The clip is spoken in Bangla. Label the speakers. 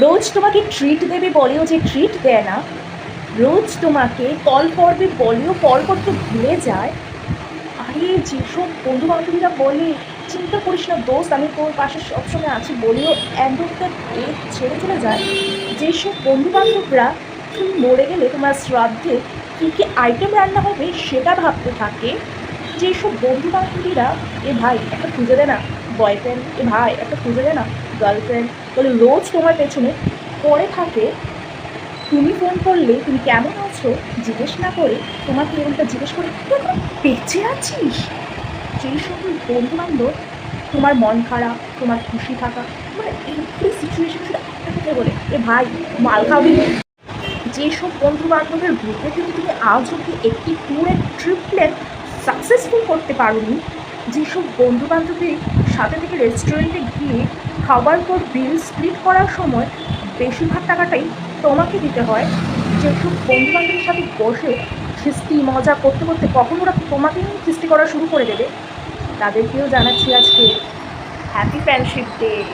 Speaker 1: রোজ তোমাকে ট্রিট দেবে বলেও যে ট্রিট দেয় না, রোজ তোমাকে কল করবে বলেও কল করতে ভুলে যায়। আরে যেসব বন্ধু বান্ধবীরা বলে, চিন্তা করিস না দোস্ত, আমি তোর পাশে সবসময় আছি বলেও ডেট ছেড়ে চলে যায়। যেসব বন্ধু বান্ধবরা তুমি মরে গেলে তোমার শ্রাদ্ধে কী কী আইটেম রান্না হবে সেটা ভাবতে থাকে। যেসব বন্ধু বান্ধবীরা এ ভাই, একটা খুঁজে দে না বয়ফ্রেন্ড এ ভাই? একটা খুঁজে দে না? গার্লফ্রেন্ড বলে, রোজ তোমার পেছনে পড়ে থাকে। তুমি ফোন করলে, তুমি কেমন আছো? জিজ্ঞেস না করে তোমাকে এরকমটা জিজ্ঞেস করে বেঁচে আছিস? যেই সকল বন্ধু বান্ধব তোমার মন খারাপ, তোমার খুশি থাকা মানে এই সিচুয়েশন শুধু একটা কথা বলে, এ ভাই, মাল খাবি যেসব বন্ধু বান্ধবের গ্রুপে কিন্তু তুমি আজ অব্দি একটি ট্যুরের ট্রিপ প্ল্যান সাকসেসফুল করতে পারোনি। যেসব বন্ধু বান্ধবী সাথে থেকে রেস্টুরেন্টে গিয়ে খাবার পর বিল স্প্লিট করার সময় বেশিরভাগ টাকাটাই তোমাকে দিতে হয়। যেসব বন্ধু বান্ধবের সাথে বসে খিস্তি, মজা করতে করতে কখন ওরা তোমাকে নিয়ে খিস্তি করা শুরু করে দেবে? তাদেরকেও জানাচ্ছি আজকে। Happy friendship day